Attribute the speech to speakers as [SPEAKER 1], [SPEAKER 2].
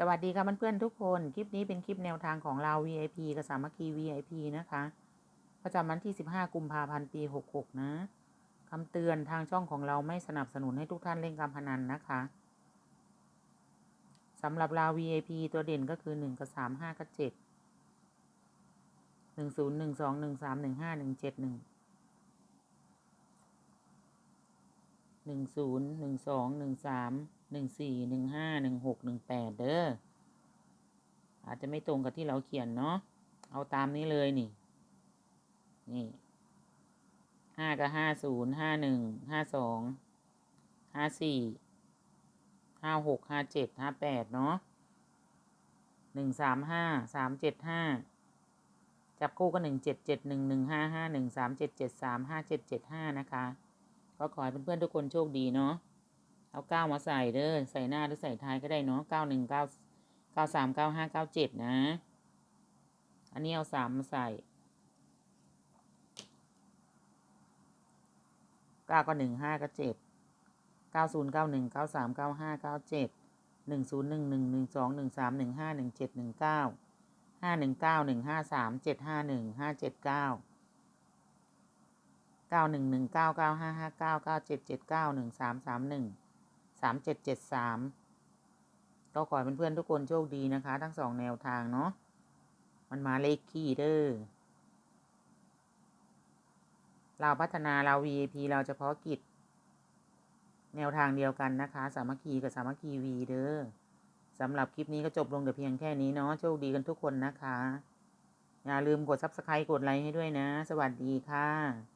[SPEAKER 1] สวัสดีค่ะเพื่อนๆทุกคน คลิปนี้เป็นคลิปแนวทางของเรา VIP กับสามัคคี VIP นะคะ ประจำวันที่ 15 กุมภาพันธ์ ปี 66 นะคำเตือนทางช่องของเราไม่สนับสนุนให้ทุกท่านเล่นการพนันนะคะสำหรับเรา VIP ตัวเด่นก็คือ 1 กับ 3 5 กับ 7 1 0 1 2 1 3 1 5 1 7 1หนึ่งศูนย์หนึ่งสองหนึ่งสาม หนึ่งสี่หนึ่งห้าหนึ่งหกหนึ่งแปดเด้ออาจจะไม่ตรงกับที่เราเขียนเนาะเอาตามนี้เลยนี่ นี่ห้ากับห้าศูนย์ห้าหนึ่งห้าสองห้าสี่ห้าหกห้าเจ็ดห้าแปดเนาะหนึ่งสามห้าสามเจ็ดห้าจับคู่ก็หนึ่งเจ็ดเจ็ดหนึ่งหนึ่งห้าห้าหนึ่งสามเจ็ดเจ็ดสามห้าเจ็ดเจ็ดห้านะคะ ก็ขอให้เพื่อนๆทุกคนโชคดีเนาะ เอาเก้ามาใส่เด้อใส่หน้าหรือใส่ท้ายก็ได้เนาะเก้าหนึ่งเก้าเก้าสามเก้าห้าเก้าเจ็ดนะ อันนี้เอาสามมาใส่เก้าก็หนึ่งห้าก็เจ็ดเก้าศูนย์เก้าหนึ่งเก้าสามเก้าห้าเก้าเจ็ดหนึ่งศูนย์หนึ่งหนึ่งหนึ่งสองหนึ่งสามหนึ่งห้าหนึ่งเจ็ดหนึ่งเก้าห้าหนึ่งเก้าหนึ่งห้าสามเจ็ดห้าหนึ่งห้าเจ็ดเก้าเก้าหนึ่งหนึ่งเก้าเก้าห้าห้าเก้าเก้าเจ็ดเจ็ดเก้าหนึ่งสามสามหนึ่งามเจ็ดเจ็ดสามก็ขอให้เพื่อนๆทุกคนโชคดีนะคะ ทั้งสองแนวทางเนาะมันมาเลขขี้เด้อเราพัฒนาเรา VIP เราเฉพาะกิจ แนวทางเดียวกันนะคะ สามัคคีกับสามัคคีวีเด้อสำหรับคลิปนี้ก็จบลงแต่เพียงแค่นี้เนาะโชคดีกันทุกคนนะคะ อย่าลืมกด subscribe กดไลค์ให้ด้วยนะ สวัสดีค่ะ